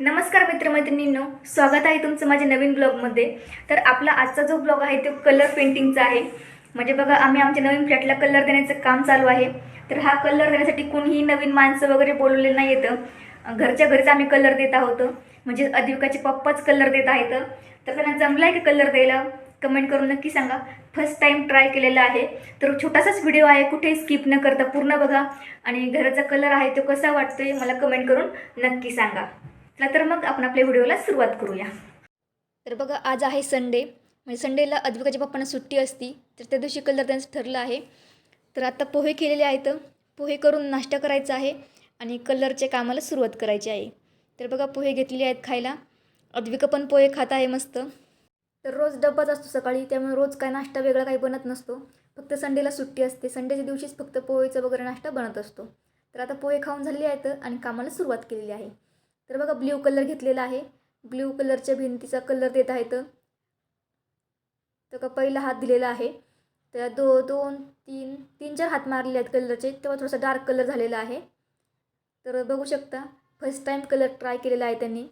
नमस्कार मित्रमैत्रिणींनो स्वागत आहे तुमचं माझ्या नवीन ब्लॉगमध्ये. तर आपला आजचा जो ब्लॉग आहे तो कलर पेंटिंगचा आहे. म्हणजे बघा आम्ही आमच्या नवीन फ्लॅटला कलर देण्याचं काम चालू आहे. तर हा कलर देण्यासाठी कोणीही नवीन माणसं वगैरे बोलवलेलं नाही येतं. घरच्या घरीच आम्ही कलर देत आहोत. म्हणजे अधिकाचे पप्पाच कलर देत आहेत. तर त्यांना जमलं आहे का कलर द्यायला? कमेंट करून नक्की सांगा. फर्स्ट टाईम ट्राय केलेला आहे. तर छोटासाच व्हिडिओ आहे कुठेही स्किप न करता पूर्ण बघा. आणि घराचा कलर आहे तो कसा वाटतोय मला कमेंट करून नक्की सांगा. चला तर मग आपण आपल्या व्हिडिओला सुरुवात करूया. तर बघा आज आहे संडे म्हणजे संडेला अद्विकाच्या पप्पांना सुट्टी असती तर त्या दिवशी कलर त्यांचं ठरलं आहे. तर आता पोहे केलेले आहेत. पोहे करून नाश्ता करायचा आहे आणि कलरच्या कामाला सुरुवात करायची आहे. तर बघा पोहे घेतलेले आहेत खायला. अद्विका पण पोहे खात आहे मस्त. तर रोज डब्बाच असतो सकाळी त्यामुळे रोज काय नाश्ता वेगळा काही बनत नसतो. फक्त संडेला सुट्टी असते. संडेच्या दिवशीच फक्त पोहेचा वगैरे नाश्ता बनत असतो. तर आता पोहे खाऊन झालेले आहेत आणि कामाला सुरुवात केलेली आहे. तर बघा ब्ल्यू कलर घेतलेला आहे. ब्ल्यू कलरच्या भिंतीचा कलर देत आहेत तर का पहिला हात दिलेला आहे. तर दो दोन तीन तीन चार हात मारले आहेत कलरचे तेव्हा थोडासा डार्क कलर झालेला आहे. तर बघू शकता फर्स्ट टाईम कलर ट्राय केलेला आहे त्यांनी.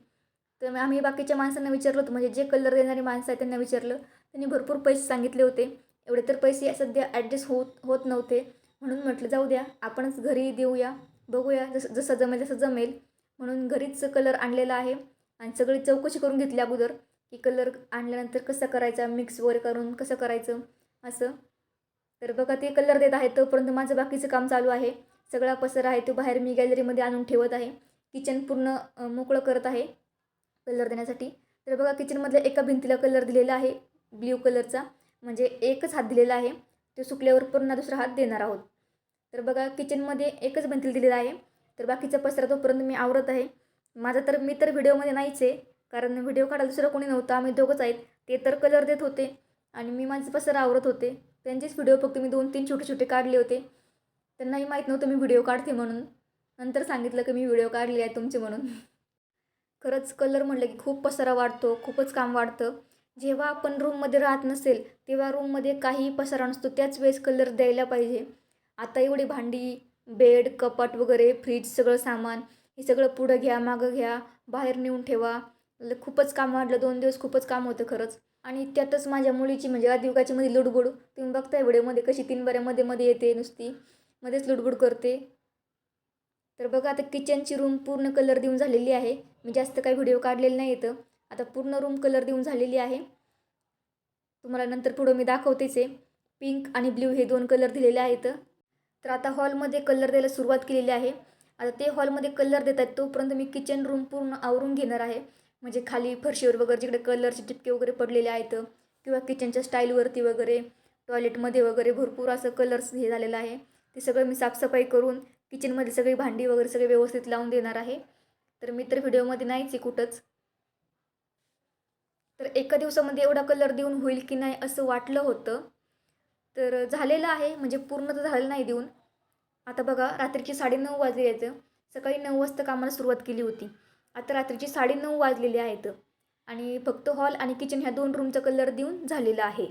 तर आम्ही बाकीच्या माणसांना विचारलं होतं म्हणजे जे कलर देणारी माणसं आहेत त्यांना विचारलं. त्यांनी भरपूर पैसे सांगितले होते. एवढे तर पैसे सध्या ॲडजस्ट होत होत नव्हते. म्हणून म्हटलं जाऊ द्या आपणच घरी देऊया बघूया जसं जसं जमेल तसं जमेल. म्हणून घरीच कलर आणलेला आहे. आणि सगळी चौकशी करून घेतली अगोदर की कलर आणल्यानंतर कसं करायचा मिक्स वगैरे करून कसं करायचं असं. तर बघा ते कलर देत आहे तोपर्यंत माझं बाकीचं काम चालू आहे. सगळा पसरा आहे तो बाहेर मी गॅलरीमध्ये आणून ठेवत आहे. किचन पूर्ण मोकळं करत आहे कलर देण्यासाठी. तर बघा किचनमधल्या एका भिंतीला कलर दिलेला आहे ब्ल्यू कलरचा म्हणजे एकच हात दिलेला आहे. तो सुकल्यावर पुन्हा दुसरा हात देणार आहोत. तर बघा किचनमध्ये एकच भिंतीला दिलेला आहे. तर बाकीचा पसरा तोपर्यंत मी आवरत आहे माझा तर मी तर व्हिडिओमध्ये नाहीच आहे कारण व्हिडिओ काढायला दुसरं कोणी नव्हतं आम्ही दोघंच आहेत. ते तर कलर देत होते आणि मी माझं पसरा आवरत होते. त्यांचेच व्हिडिओ फक्त मी दोन तीन छोटे छोटे काढले होते. त्यांनाही माहीत नव्हतं मी व्हिडिओ काढते म्हणून. नंतर सांगितलं की मी व्हिडिओ काढले आहे तुमचे म्हणून. खरंच कलर म्हटलं की खूप पसारा वाढतो खूपच काम वाढतं. जेव्हा आपण रूममध्ये राहत नसेल तेव्हा रूममध्ये काही पसारा नसतो त्याच वेळेस कलर द्यायला पाहिजे. आता एवढी भांडी बेड कपाट वगैरे फ्रीज सगळं सामान हे सगळं पुढं घ्या मागं घ्या बाहेर नेऊन ठेवा. खूपच काम वाढलं. दोन दिवस खूपच काम होतं खरंच. आणि त्यातच माझ्या मुलीची म्हणजे आदिवकाची मध्ये लुडबुड. तुम्ही बघताय व्हिडिओमध्ये कशी तीन बऱ्यामध्ये मध्ये येते नुसती. मध्येच लुडबुड करते. तर बघा आता किचनची रूम पूर्ण कलर देऊन झालेली आहे. मी जास्त काही व्हिडिओ काढलेले नाही येतं आता पूर्ण रूम कलर देऊन झालेली आहे. तुम्हाला नंतर पुढं मी दाखवतेच आहे. पिंक आणि ब्ल्यू हे दोन कलर दिलेले आहेत. तर आता हॉलमध्ये कलर द्यायला सुरुवात केलेली आहे. आता ते हॉलमध्ये कलर देत आहेत तोपर्यंत मी किचन रूम पूर्ण आवरून घेणार आहे. म्हणजे खाली फरशीवर वगैरे जिकडे कलरचे टिपके वगैरे पडलेले आहेत किंवा किचनच्या स्टाईलवरती वगैरे टॉयलेटमध्ये वगैरे भरपूर असं कलर्स हे झालेलं आहे. ते सगळं मी साफसफाई करून किचनमध्ये सगळी भांडी वगैरे सगळे व्यवस्थित लावून देणार आहे. तर मी तर व्हिडिओमध्ये नाहीच आहे कुठंच. तर एका दिवसामध्ये एवढा कलर देऊन होईल की नाही असं वाटलं होतं. तर झालेलं आहे. म्हणजे पूर्ण तर झालं नाही देऊन. आता बघा रात्रीची साडेनऊ वाजले आहेत. सकाळी नऊ वाजता कामाला सुरुवात केली होती. आता रात्रीची साडेनऊ वाजलेले आहेत आणि फक्त हॉल आणि किचन ह्या दोन रूमचा कलर देऊन झालेला आहे.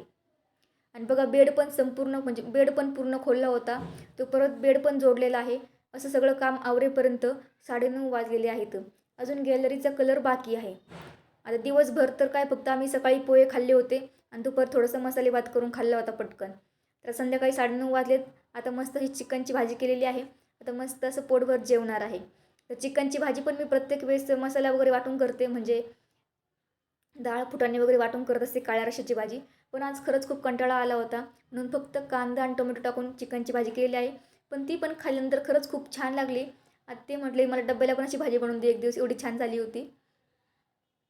आणि बघा बेड पण संपूर्ण म्हणजे बेड पण पूर्ण खोलला होता. तो परत बेड पण जोडलेला आहे. असं सगळं काम आवरेपर्यंत साडेनऊ वाजलेले आहेत. अजून गॅलरीचा कलर बाकी आहे. आता दिवसभर तर काय फक्त आम्ही सकाळी पोहे खाल्ले होते आणि दुपार थोडंसं मसाले भात करून खाल्ला होता पटकन. तर संध्याकाळी साडेनऊ वाजलेत. आता मस्त ही चिकनची भाजी केलेली आहे. आता मस्त असं पोटभर जेवणार आहे. तर चिकनची भाजी पण मी प्रत्येक वेळेस मसाला वगैरे वाटून करते. म्हणजे डाळ फुटाणे वगैरे वाटून करत असते काळ्या रशाची भाजी. पण आज खरंच खूप कंटाळा आला होता. म्हणून फक्त कांदा आणि टोमॅटो टाकून चिकनची भाजी केलेली आहे. पण ती पण खाल्ल्यानंतर खरंच खूप छान लागली. आता ते म्हटले मला डब्याला पण अशी भाजी बनवून दे. एक दिवस एवढी छान झाली होती.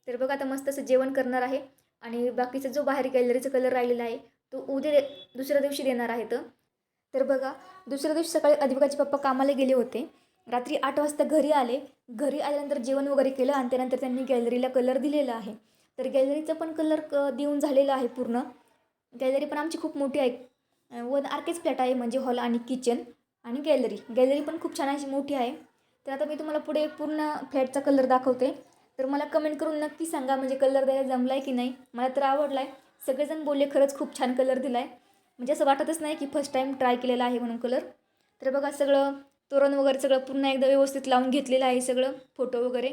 तर बघा आता मस्त असं जेवण करणार आहे. आणि बाकीचा जो बाहेर गॅलरीचा कलर राहिलेला आहे तो उद्या दे दुसऱ्या दिवशी देणार आहे तर बघा दुसऱ्या दिवशी सकाळी अधिपकाचे पप्पा कामाला गेले होते. रात्री आठ वाजता घरी आले. घरी आल्यानंतर जेवण वगैरे केलं आणि त्यानंतर त्यांनी गॅलरीला कलर दिलेला आहे. तर गॅलरीचा पण कलर क देऊन झालेला आहे पूर्ण. गॅलरी पण आमची खूप मोठी आहे. वन आरकेच फ्लॅट आहे म्हणजे हॉल आणि किचन आणि गॅलरी. गॅलरी पण खूप छान अशी मोठी आहे. तर आता मी तुम्हाला पुढे पूर्ण फ्लॅटचा कलर दाखवते. तर मला कमेंट करून नक्की सांगा म्हणजे कलर द्यायला जमला आहे की नाही? मला तर आवडला आहे सगळेजण बोलले खरंच खूप छान कलर दिला आहे म्हणजे असं वाटतच नाही की फर्स्ट टाईम ट्राय केलेला आहे म्हणून कलर तर बघा सगळं तोरण वगैरे सगळं पुन्हा एकदा व्यवस्थित लावून घेतलेलं आहे सगळं फोटो वगैरे.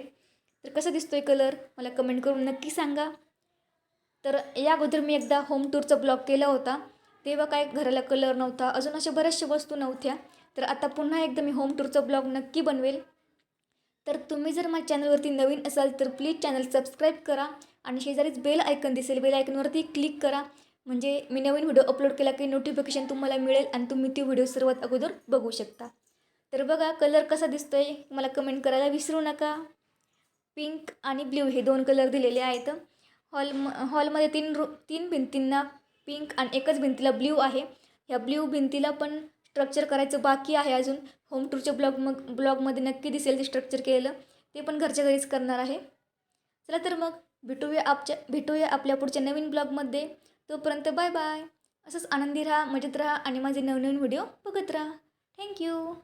तर कसा आहे कलर मला कमेंट करून नक्की सांगा. तर या अगोदर मी एकदा होम टूरचा ब्लॉग केला होता. तेव्हा काय घराला कलर नव्हता अजून अशा बऱ्याचशा वस्तू नव्हत्या. तर आता पुन्हा एकदा मी होम टूरचा ब्लॉग नक्की बनवेल. तर तुम्ही जर माझ्या चॅनलवरती नवीन असाल तर प्लीज चॅनल सबस्क्राईब करा आणि शेजारीच बेल आयकन दिसेल. बेल आयकनवरती क्लिक करा. म्हणजे मी नवीन व्हिडिओ अपलोड केला की नोटिफिकेशन तुम्हाला मिळेल आणि तुम्ही ती व्हिडिओ सर्वात अगोदर बघू शकता. तर बघा कलर कसा दिसतो आहे मला कमेंट करायला विसरू नका. पिंक आणि ब्ल्यू हे दोन कलर दिलेले आहेत. हॉल हॉलमध्ये तीन रू तीन भिंतींना पिंक आणि एकच भिंतीला ब्ल्यू आहे. ह्या ब्ल्यू भिंतीला पण स्ट्रक्चर करायचं बाकी आहे अजून. होम टूरच्या ब्लॉग मग ब्लॉगमध्ये नक्की दिसेल ते स्ट्रक्चर केलेलं. ते पण घरच्या घरीच करणार आहे. चला तर मग भेटूया आपच्या भेटूया आपल्या पुढच्या नवीन ब्लॉगमध्ये तोपर्यंत बाय बाय असंच आनंदी राहा मजेत राहा आणि माझे नवनवीन व्हिडिओ बघत राहा. थँक्यू